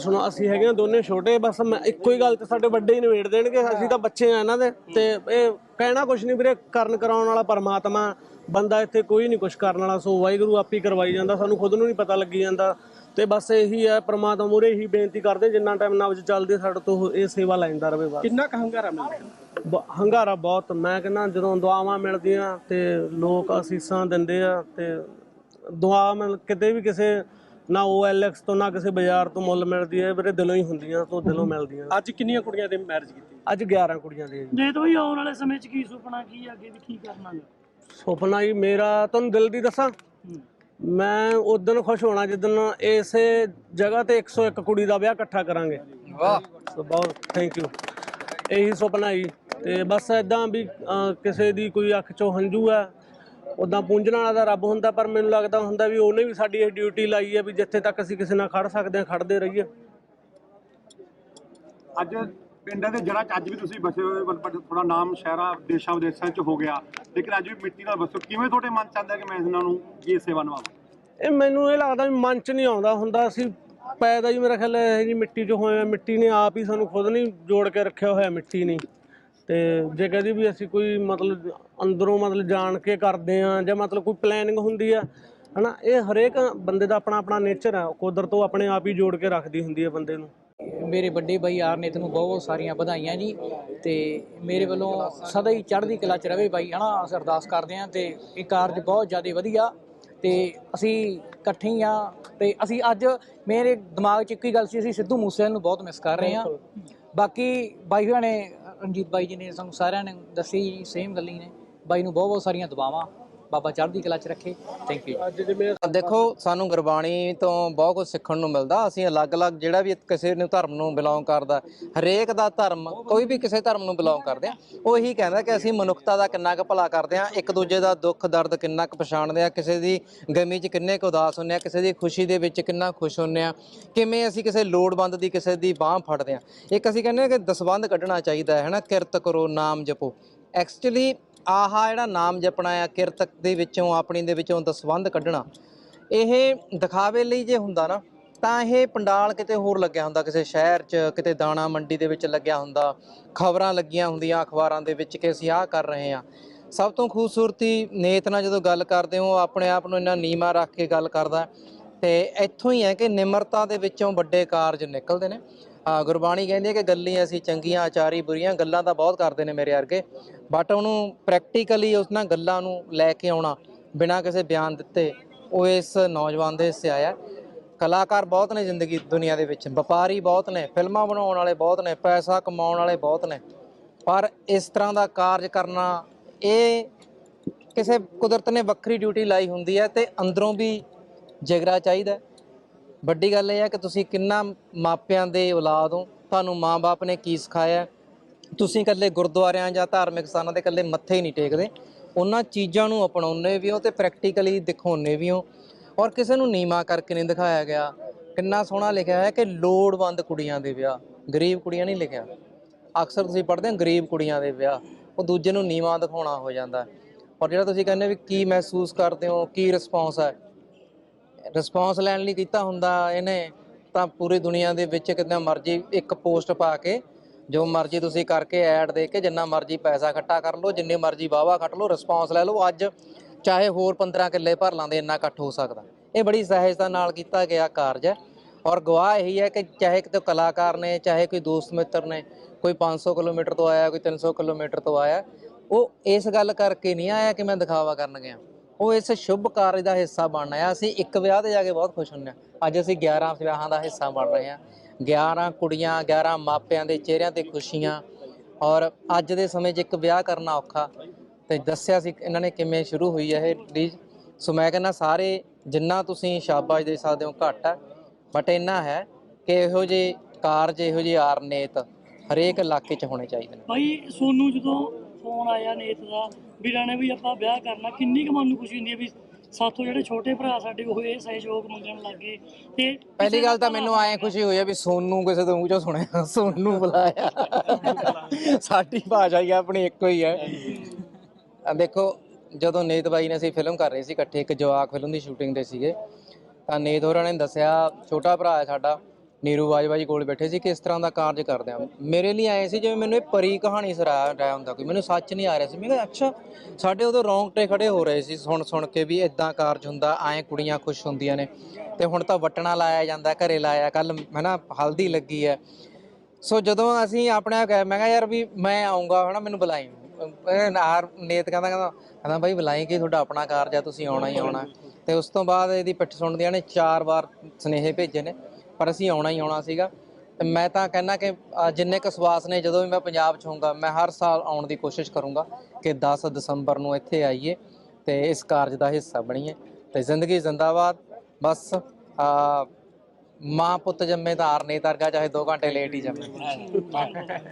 ਮੇਰੀ ਸੁਣੋ ਅਸੀਂ ਹੈਗੇ ਆ ਦੋਨੇ ਛੋਟੇ ਬਸ ਮੈਂ ਇੱਕੋ ਹੀ ਗੱਲ ਤੇ ਸਾਡੇ ਵੱਡੇ ਹੀ ਨਿਬੇੜ ਦੇਣਗੇ। ਅਸੀਂ ਤਾਂ ਬੱਚੇ ਆ ਇਹਨਾਂ ਦੇ ਤੇ ਇਹ ਕਹਿਣਾ ਕੁਛ ਨਹੀਂ ਵੀਰੇ ਕਰਨ ਕਰਾਉਣ ਵਾਲਾ ਪਰਮਾਤਮਾ ਬੰਦਾ ਇੱਥੇ ਕੋਈ ਨਹੀਂ ਕੁਛ ਕਰਨ ਵਾਲਾ ਸੋ ਵਾਹਿਗੁਰੂ ਆਪੇ ਕਰਵਾਈ ਜਾਂਦਾ ਸਾਨੂੰ ਖੁਦ ਨੂੰ ਨਹੀਂ ਪਤਾ ਲੱਗੀ ਜਾਂਦਾ। ਤੇ ਬਸ ਇਹੀ ਹੈ ਪ੍ਰਮਾਤਮਾ ਮੂਹਰੇ ਹੀ ਬੇਨਤੀ ਕਰਦੇ ਜਿੰਨਾ ਟਾਈਮ ਨਬਜ ਚੱਲਦੀ ਸਾਡੇ ਤੋਂ ਇਹ ਸੇਵਾ ਲੈਂਦਾ ਰਵੇ ਬਸ। ਕਿੰਨਾ ਕੁ ਹੰਗਾਰਾ ਮਿਲਦਾ? ਬ- ਹੰਗਾਰਾ ਬਹੁਤ ਮੈਂ ਕਹਿੰਦਾ ਜਦੋਂ ਦੁਆਵਾਂ ਮਿਲਦੀਆਂ ਤੇ ਲੋਕ ਅਸੀਸਾਂ ਦਿੰਦੇ ਆ ਤੇ ਦੁਆ ਮਿਲ ਕਿਤੇ ਵੀ ਕਿਸੇ ਨਾ OLX ਤੋਂ ਨਾ ਕਿਸੇ ਬਾਜ਼ਾਰ ਤੋਂ ਮੁੱਲ ਮਿਲਦੀ ਹੈ ਵੀਰੇ ਦਿਲੋਂ ਹੀ ਹੁੰਦੀਆਂ ਤੋਂ ਦਿਲੋਂ ਮਿਲਦੀਆਂ। ਅੱਜ ਕਿੰਨੀਆਂ ਕੁੜੀਆਂ ਦੇ ਮੈਰਿਜ ਕੀਤੀ? ਅੱਜ 11 ਕੁੜੀਆਂ ਦੇ ਜੀ। ਦੋ ਹੀ ਆਉਣ ਵਾਲੇ ਸਮੇਂ 'ਚ ਕੀ ਸੁਪਨਾ ਕੀ ਹੈ, ਅੱਗੇ ਵੀ ਕੀ ਕਰਨਾ ਹੈ ਸੁਪਨਾ ਹੀ ਮੇਰਾ ਤੁਹਾਨੂੰ ਦਿਲ ਦੀ ਦੱਸਾਂ? ਮੈਂ ਉਦੋਂ ਖੁਸ਼ ਹੋਣਾ ਜਿੱਦਣ ਇਸੇ ਜਗ੍ਹਾ ਤੇ 101 ਕੁੜੀ ਦਾ ਵਿਆਹ ਇਕੱਠਾ ਕਰਾਂਗੇ। ਵਾਹ। ਬਹੁਤ ਥੈਂਕ ਯੂ ਇਹੀ ਸੁਪਨਾ ਹੀ ਤੇ ਬਸ ਐਦਾਂ ਵੀ ਅਹ, ਕਿਸੇ ਦੀ ਕੋਈ ਅੱਖ ਚੋਂ ਹੰਝੂ ਆ ਉਦਾਂ ਪੂੰਝਣ ਵਾਲਾ ਦਾ ਰੱਬ ਹੁੰਦਾ ਪਰ ਮੈਨੂੰ ਲੱਗਦਾ ਹੁੰਦਾ ਵੀ ਉਹਨੇ ਵੀ ਸਾਡੀ ਇਹ ਡਿਊਟੀ ਲਾਈ ਹੈ ਵੀ ਜਿੱਥੇ ਤੱਕ ਅਸੀਂ ਕਿਸੇ ਨਾਲ ਖੜ ਸਕਦੇ ਹਾਂ ਖੜਦੇ ਰਹੀਏ। ਅੱਜ ਪਿੰਡਾਂ ਦੇ ਜੜ੍ਹਾਂ 'ਚ ਅੱਜ ਵੀ ਤੁਸੀਂ ਬਸੇ ਹੋਏ ਪਰ ਥੋੜਾ ਨਾਮ ਸ਼ਹਿਰਾਂ ਦੇਸ਼ਾਂ ਵਿਦੇਸ਼ਾਂ 'ਚ ਹੋ ਗਿਆ ਲੇਕਿਨ ਅੱਜ ਵੀ ਮਿੱਟੀ ਨਾਲ ਬਸੋ ਕਿਵੇਂ ਤੁਹਾਡੇ ਮਨ 'ਚ ਆਉਂਦਾ ਕਿ ਮੈਂ ਇਹਨਾਂ ਨੂੰ ਇਹ ਸੇਵਾ ਨਿਭਾਵਾਂ? ਇਹ ਮੈਨੂੰ ਇਹ ਲੱਗਦਾ ਵੀ ਮਨ ਚ ਨਹੀਂ ਆਉਂਦਾ ਹੁੰਦਾ ਅਸੀਂ ਪੈਦਾ ਹੀ ਮੇਰਾ ਖਿਆਲ ਹੈ ਇਹ ਜੀ ਮਿੱਟੀ ਚ ਹੋਏ ਆ ਮਿੱਟੀ ਨੇ ਆਪ ਹੀ ਸਾਨੂੰ ਖੁਦ ਨਹੀਂ ਜੋੜ ਕੇ ਰੱਖਿਆ ਹੋਇਆ ਮਿੱਟੀ ਨੇ ਤੇ ਜੇ ਕਹਦੀ ਵੀ ਅਸੀਂ ਕੋਈ ਮਤਲਬ ਅੰਦਰੋਂ ਮਤਲਬ ਜਾਣ ਕੇ ਕਰਦੇ ਆ ਜਾਂ ਮਤਲਬ ਕੋਈ ਪਲੈਨਿੰਗ ਹੁੰਦੀ ਆ ਹਨਾ ਇਹ ਹਰੇਕ ਬੰਦੇ ਦਾ ਆਪਣਾ ਆਪਣਾ ਨੇਚਰ ਆ ਕੁਦਰਤ ਉਹ ਆਪਣੇ ਆਪ ਹੀ ਜੋੜ ਕੇ ਰੱਖਦੀ ਹੁੰਦੀ ਹੈ ਬੰਦੇ ਨੂੰ। ਮੇਰੇ ਵੱਡੇ ਭਾਈ ਆਰਨੇਤ ਨੂੰ ਬਹੁਤ ਬਹੁਤ ਸਾਰੀਆਂ ਵਧਾਈਆਂ ਜੀ ਤੇ ਮੇਰੇ ਵੱਲੋਂ ਸਦਾ ਹੀ ਚੜ੍ਹਦੀ ਕਲਾ ਚ ਰਵੇ ਬਾਈ ਹਨਾ ਅਸੀਂ ਅਰਦਾਸ ਕਰਦੇ ਹਾਂ ਤੇ ਇਹ ਕਾਰਜ ਬਹੁਤ ਜ਼ਿਆਦਾ ਵਧੀਆ ਤੇ ਅਸੀਂ ਇਕੱਠੇ ਹੀ ਆ ਤੇ ਅਸੀਂ ਅੱਜ ਮੇਰੇ ਦਿਮਾਗ 'ਚ ਇੱਕ ਹੀ ਗੱਲ ਸੀ ਅਸੀਂ ਸਿੱਧੂ ਮੂਸੇਵਾਲੇ ਨੂੰ ਬਹੁਤ ਮਿਸ ਕਰ ਰਹੇ ਹਾਂ। ਬਾਕੀ ਬਾਈ ਨੇ ਰਣਜੀਤ ਬਾਈ ਜੀ ਨੇ ਸਾਨੂੰ ਸਾਰਿਆਂ ਨੇ ਦੱਸੀ ਸੇਮ ਗੱਲਾਂ ਹੀ ਨੇ। ਬਾਈ ਨੂੰ ਬਹੁਤ ਬਹੁਤ ਸਾਰੀਆਂ ਦੁਆਵਾਂ। ਬਾਬਾ ਚੜ੍ਹਦੀ ਕਲਾ ਚ ਰੱਖੇ। ਥੈਂਕ ਯੂ ਅੱਜ ਜਿਵੇਂ ਦੇਖੋ ਸਾਨੂੰ ਗੁਰਬਾਣੀ ਤੋਂ ਬਹੁਤ ਕੁਝ ਸਿੱਖਣ ਨੂੰ ਮਿਲਦਾ। ਅਸੀਂ ਅਲੱਗ-ਅਲੱਗ ਜਿਹੜਾ ਵੀ ਕਿਸੇ ਨੂੰ ਧਰਮ ਨੂੰ ਬਿਲੋਂਗ ਕਰਦਾ ਹਰੇਕ ਦਾ ਧਰਮ ਕੋਈ ਵੀ ਕਿਸੇ ਧਰਮ ਨੂੰ ਬਿਲੋਂਗ ਕਰਦੇ ਆ ਉਹ ਇਹੀ ਕਹਿੰਦਾ ਕਿ ਅਸੀਂ ਮਨੁੱਖਤਾ ਦਾ ਕਿੰਨਾ ਕੁ ਭਲਾ ਕਰਦੇ ਆ ਇੱਕ ਦੂਜੇ ਦਾ ਦੁੱਖ ਦਰਦ ਕਿੰਨਾ ਕੁ ਪਛਾਣਦੇ ਆ ਕਿਸੇ ਦੀ ਗਮੀ 'ਚ ਕਿੰਨੇ ਕੁ ਉਦਾਸ ਹੁੰਨੇ ਆ ਕਿਸੇ ਦੀ ਖੁਸ਼ੀ ਦੇ ਵਿੱਚ ਕਿੰਨਾ ਖੁਸ਼ ਹੁੰਨੇ ਆ ਕਿਵੇਂ ਅਸੀਂ ਕਿਸੇ ਲੋੜਵੰਦ ਦੀ ਕਿਸੇ ਦੀ ਬਾਹ ਫੜਦੇ ਆ। ਇੱਕ ਅਸੀਂ ਕਹਿੰਦੇ ਆ ਕਿ ਦਸਵੰਧ ਕੱਢਣਾ ਚਾਹੀਦਾ ਹੈ ਹਨਾ? ਕਿਰਤ ਕਰੋ ਨਾਮ ਜਪੋ। ਐਕਚੁਅਲੀ ਆਹਾ ਜਿਹੜਾ ਨਾਮ ਜਪਣਾ ਆ ਕਿਰਤ ਦੇ ਵਿੱਚੋਂ, ਆਪਣੀ ਦੇ ਵਿੱਚੋਂ ਦਸਵੰਧ ਕੱਢਣਾ, ਇਹ ਦਿਖਾਵੇ ਲਈ ਜੇ ਹੁੰਦਾ ਨਾ, ਤਾਂ ਇਹ ਪੰਡਾਲ ਕਿਤੇ ਹੋਰ ਲੱਗਿਆ ਹੁੰਦਾ, ਕਿਸੇ ਸ਼ਹਿਰ 'ਚ, ਕਿਤੇ ਦਾਣਾ ਮੰਡੀ ਦੇ ਵਿੱਚ ਲੱਗਿਆ ਹੁੰਦਾ, ਖਬਰਾਂ ਲੱਗੀਆਂ ਹੁੰਦੀਆਂ ਅਖਬਾਰਾਂ ਦੇ ਵਿੱਚ ਕਿ ਅਸੀਂ ਆਹ ਕਰ ਰਹੇ ਹਾਂ। ਸਭ ਤੋਂ ਖੂਬਸੂਰਤੀ ਨੇਤ ਨਾਲ ਜਦੋਂ ਗੱਲ ਕਰਦੇ ਹੋ ਆਪਣੇ ਆਪ ਨੂੰ ਇੰਨਾ ਨੀਮਾ ਰੱਖ ਕੇ ਗੱਲ ਕਰਦਾ ਤੇ ਇੱਥੋਂ ਹੀ ਹੈ ਕਿ ਨਿਮਰਤਾ ਦੇ ਵਿੱਚੋਂ ਵੱਡੇ ਕਾਰਜ ਨਿਕਲਦੇ ਨੇ। ਹਾਂ, ਗੁਰਬਾਣੀ ਕਹਿੰਦੀ ਹੈ ਕਿ ਗੱਲਾਂ ਅਸੀਂ ਚੰਗੀਆਂ, ਆਚਾਰੀ, ਬੁਰੀਆਂ ਗੱਲਾਂ ਤਾਂ ਬਹੁਤ ਕਰਦੇ ਨੇ ਮੇਰੇ ਵਰਗੇ। ਬਟ ਉਹਨੂੰ ਪ੍ਰੈਕਟੀਕਲੀ ਉਸ ਨਾਲ ਗੱਲਾਂ ਨੂੰ ਲੈ ਕੇ ਆਉਣਾ, ਬਿਨਾਂ ਕਿਸੇ ਬਿਆਨ ਦਿੱਤੇ, ਉਹ ਇਸ ਨੌਜਵਾਨ ਦੇ ਹਿੱਸੇ ਆਇਆ। ਕਲਾਕਾਰ ਬਹੁਤ ਨੇ ਜ਼ਿੰਦਗੀ, ਦੁਨੀਆ ਦੇ ਵਿੱਚ। ਵਪਾਰੀ ਬਹੁਤ ਨੇ, ਫਿਲਮਾਂ ਬਣਾਉਣ ਵਾਲੇ ਬਹੁਤ ਨੇ, ਪੈਸਾ ਕਮਾਉਣ ਵਾਲੇ ਬਹੁਤ ਨੇ। ਪਰ ਇਸ ਤਰ੍ਹਾਂ ਦਾ ਕਾਰਜ ਕਰਨਾ, ਇਹ ਕਿਸੇ ਕੁਦਰਤ ਨੇ ਵੱਖਰੀ ਡਿਊਟੀ ਲਾਈ ਹੁੰਦੀ ਹੈ ਤੇ ਅੰਦਰੋਂ ਵੀ ਜਿਗਰਾ ਚਾਹੀਦਾ ਵੱਡੀ ਗੱਲ ਇਹ ਹੈ ਕਿ ਤੁਸੀਂ ਕਿੰਨਾ ਮਾਪਿਆਂ ਦੇ ਔਲਾਦ ਹੋ, ਤੁਹਾਨੂੰ ਮਾਂ ਬਾਪ ਨੇ ਕੀ ਸਿਖਾਇਆ? ਤੁਸੀਂ ਇਕੱਲੇ ਗੁਰਦੁਆਰਿਆਂ ਜਾਂ ਧਾਰਮਿਕ ਸਥਾਨਾਂ ਤੇ ਇਕੱਲੇ ਮੱਥੇ ਹੀ ਨਹੀਂ ਟੇਕਦੇ। ਉਹਨਾਂ ਚੀਜ਼ਾਂ ਨੂੰ ਅਪਣਾਉਂਦੇ ਵੀ ਹੋ ਤੇ ਪ੍ਰੈਕਟੀਕਲੀ ਦਿਖਾਉਂਦੇ ਵੀ ਹੋ। ਔਰ ਕਿਸੇ ਨੂੰ ਨੀਮਾ ਕਰਕੇ ਨਹੀਂ ਦਿਖਾਇਆ ਗਿਆ। ਕਿੰਨਾ ਸੋਹਣਾ ਲਿਖਿਆ ਹੈ ਕਿ ਲੋੜਵੰਦ ਕੁੜੀਆਂ ਦੇ ਵਿਆਹ। ਗਰੀਬ ਕੁੜੀਆਂ ਨਹੀਂ ਲਿਖਿਆ। ਅਕਸਰ ਤੁਸੀਂ ਪੜ੍ਹਦੇ ਹੋ, ਗਰੀਬ ਕੁੜੀਆਂ ਦੇ ਵਿਆਹ। ਉਹ ਦੂਜੇ ਨੂੰ ਨੀਵਾਂ ਦਿਖਾਉਣਾ ਹੋ ਜਾਂਦਾ। ਔਰ ਜਿਹੜਾ ਤੁਸੀਂ ਕਹਿੰਦੇ ਵੀ ਕੀ ਮਹਿਸੂਸ ਕਰਦੇ ਹੋ, ਕੀ ਰਿਸਪੌਂਸ ਹੈ ਰਿਸਪੌਂਸ ਲੈਣ ਲਈ ਕੀਤਾ ਹੁੰਦਾ ਇਹਨੇ, ਤਾਂ ਪੂਰੀ ਦੁਨੀਆ ਦੇ ਵਿੱਚ ਕਿੰਨਾ ਮਰਜ਼ੀ ਇੱਕ ਪੋਸਟ ਪਾ ਕੇ, ਜੋ ਮਰਜ਼ੀ ਤੁਸੀਂ ਕਰਕੇ ਐਡ ਦੇ ਕੇ ਜਿੰਨਾ ਮਰਜ਼ੀ ਪੈਸਾ ਇਕੱਠਾ ਕਰ ਲਓ, ਜਿੰਨੇ ਮਰਜ਼ੀ ਵਾਵਾ ਕੱਟ ਲਓ ਰਿਸਪੌਂਸ ਲੈ ਲਓ, ਅੱਜ ਚਾਹੇ ਹੋਰ 15 ਕਿੱਲੇ ਭਰ ਲਾਂਦੇ, ਇੰਨਾ ਇਕੱਠ ਹੋ ਸਕਦਾ। ਇਹ ਬੜੀ ਸਹਿਜਤਾ ਨਾਲ ਕੀਤਾ ਗਿਆ ਕਾਰਜ ਹੈ। ਔਰ ਗਵਾਹ ਇਹੀ ਹੈ ਕਿ ਚਾਹੇ ਕਿਤੇ ਕਲਾਕਾਰ ਨੇ, ਚਾਹੇ ਕੋਈ ਦੋਸਤ ਮਿੱਤਰ ਨੇ, ਕੋਈ 500 ਕਿਲੋਮੀਟਰ ਤੋਂ ਆਇਆ, ਕੋਈ 300 ਕਿਲੋਮੀਟਰ ਤੋਂ ਆਇਆ, ਉਹ ਇਸ ਗੱਲ ਕਰਕੇ ਨਹੀਂ ਆਇਆ ਕਿ ਮੈਂ ਦਿਖਾਵਾ ਕਰਨ ਗਿਆ। ਉਹ ਇਸ ਸ਼ੁਭ ਕਾਰਜ ਦਾ ਹਿੱਸਾ ਬਣਨਾ ਆ ਅਸੀਂ ਇੱਕ ਵਿਆਹ ਤੇ ਜਾ ਕੇ ਬਹੁਤ ਖੁਸ਼ ਹੁੰਨੇ ਆ ਅੱਜ ਅਸੀਂ 11 ਵਿਆਹਾਂ ਦਾ ਹਿੱਸਾ ਬਣ ਰਹੇ ਹਾਂ। 11 ਕੁੜੀਆਂ 11 ਮਾਪਿਆਂ ਦੇ ਚਿਹਰਿਆਂ ਤੇ ਖੁਸ਼ੀਆਂ। ਔਰ ਅੱਜ ਦੇ ਸਮੇਂ 'ਚ ਇੱਕ ਵਿਆਹ ਕਰਨਾ ਔਖਾ। ਤੇ ਦੱਸਿਆ ਸੀ ਇਹਨਾਂ ਨੇ ਕਿਵੇਂ ਸ਼ੁਰੂ ਹੋਈ ਹੈ ਇਹ ਰੀਜ ਸੋ ਮੈਂ ਕਹਿੰਦਾ ਸਾਰੇ ਜਿੰਨਾ ਤੁਸੀਂ ਸ਼ਾਬਾਸ਼ ਦੇ ਸਕਦੇ ਹੋ ਘੱਟ ਹੈ। ਬਟ ਇੰਨਾ ਹੈ ਕਿ ਇਹੋ ਜਿਹੇ ਕਾਰਜ, ਇਹੋ ਜਿਹੇ ਆਰਨੇਤ ਹਰੇਕ ਇਲਾਕੇ 'ਚ ਹੋਣੇ ਚਾਹੀਦੇ ਨੇ। ਬਾਈ ਸੋਨੂੰ ਜਦੋਂ ਫੋਨ ਆਇਆ ਨੇਤ ਦਾ ਵੀਰਾਂ ਨੇ ਵੀ ਆਪਾਂ ਵਿਆਹ ਕਰਨਾ ਕਿੰਨੀ ਕੁ ਮਨ ਨੂੰ ਖੁਸ਼ੀ ਹੁੰਦੀ ਹੈ ਵੀ ਸਾਥੋਂ ਜਿਹੜੇ ਛੋਟੇ ਭਰਾ ਸਾਡੇ ਉਹ ਇਹ ਸਹਿਯੋਗ ਮੰਗਣ ਲੱਗੇ ਤੇ ਪਹਿਲੀ ਗੱਲ ਤਾਂ ਮੈਨੂੰ ਐ ਖੁਸ਼ੀ ਹੋਈ ਆ ਵੀ ਸੋਨੂੰ ਕਿਸੇ ਤੋਂ ਮੂੰਹ ਚੋਂ ਸੁਣਿਆ ਸੋਨੂੰ ਬੁਲਾਇਆ। ਸਾਡੀ ਭਾਸ਼ਾ ਹੀ ਆਪਣੀ ਇੱਕੋ ਹੀ ਹੈ ਆ ਦੇਖੋ ਜਦੋਂ ਨੇਤ ਬਾਈ ਨੇ ਅਸੀਂ ਫਿਲਮ ਕਰ ਰਹੇ ਸੀ ਇਕੱਠੇ ਇੱਕ ਜਵਾਕ ਫਿਲਮ ਦੀ ਸ਼ੂਟਿੰਗ ਦੇ ਸੀਗੇ ਤਾਂ ਨੇਤ ਹੋਰਾਂ ਨੇ ਦੱਸਿਆ ਛੋਟਾ ਭਰਾ ਹੈ ਸਾਡਾ ਨੀਰੂ ਬਾਜਵਾ ਜੀ ਕੋਲ ਬੈਠੇ ਸੀ ਕਿ ਇਸ ਤਰ੍ਹਾਂ ਦਾ ਕਾਰਜ ਕਰਦੇ ਆ? ਮੇਰੇ ਲਈ ਆਏ ਸੀ ਜਿਵੇਂ ਮੈਨੂੰ ਇਹ ਪਰੀ ਕਹਾਣੀ ਸੁਣਾ ਰਿਹਾ ਹੁੰਦਾ, ਕੋਈ ਮੈਨੂੰ ਸੱਚ ਨਹੀਂ ਆ ਰਿਹਾ ਸੀ। ਮੈਂ ਕਿਹਾ, ਅੱਛਾ, ਸਾਡੇ ਉਦੋਂ ਰੌਂਗਟੇ ਖੜੇ ਹੋ ਰਹੇ ਸੀ, ਸੁਣ ਸੁਣ ਕੇ ਵੀ ਇਦਾਂ ਕਾਰਜ ਹੁੰਦਾ, ਐਂ ਕੁੜੀਆਂ ਖੁਸ਼ ਹੁੰਦੀਆਂ ਨੇ। ਤੇ ਹੁਣ ਤਾਂ ਵਟਣਾ ਲਾਇਆ ਜਾਂਦਾ, ਘਰੇ ਲਾਇਆ ਕੱਲ ਹੈਨਾ, ਹਲਦੀ ਲੱਗੀ ਹੈ ਸੋ ਜਦੋਂ ਅਸੀਂ ਆਪਣੇ ਆਪ ਗਏ, ਮੈਂ ਕਿਹਾ, ਯਾਰ ਵੀ ਮੈਂ ਆਉਂਗਾ, ਹਨਾ, ਮੈਨੂੰ ਬੁਲਾਈ। ਇਹ ਨਾਰ, ਨੇਤ ਕਹਿੰਦਾ ਕਹਿੰਦਾ ਕਹਿੰਦਾ, ਬਾਈ ਬੁਲਾਈ ਕਿ ਤੁਹਾਡਾ ਆਪਣਾ ਕਾਰਜ ਆ, ਤੁਸੀਂ ਆਉਣਾ ਹੀ ਆਉਣਾ। ਤੇ ਉਸ ਤੋਂ ਬਾਅਦ ਇਹਦੀ ਪਿੱਠ ਸੁਣਦਿਆਂ ਨੇ, ਚਾਰ ਵਾਰ ਸਨੇਹੇ ਭੇਜੇ ਨੇ। ਪਰ ਅਸੀਂ ਆਉਣਾ ਹੀ ਆਉਣਾ ਸੀਗਾ। ਤੇ ਮੈਂ ਤਾਂ ਕਹਿੰਦਾ ਕਿ ਜਿੰਨੇ ਕੁ ਸਵਾਸ ਨੇ, ਜਦੋਂ ਵੀ ਮੈਂ ਪੰਜਾਬ ਚ ਹੋਊਂਗਾ, ਮੈਂ ਹਰ ਸਾਲ ਆਉਣ ਦੀ ਕੋਸ਼ਿਸ਼ ਕਰੂੰਗਾ ਕਿ 10 ਦਸੰਬਰ ਨੂੰ ਇੱਥੇ ਆਈਏ ਤੇ ਇਸ ਕਾਰਜ ਦਾ ਹਿੱਸਾ ਬਣੀਏ। ਤੇ ਜ਼ਿੰਦਗੀ ਜ਼ਿੰਦਾਬਾਦ। ਬਸ ਮਾਂ ਪੁੱਤ ਜੰਮੇ ਤਾਂ ਆਰ ਨਹੀਂ ਤਰਗਾ ਚਾਹੇ 2 ਘੰਟੇ ਲੇਟ ਹੀ ਜੰਮੇ।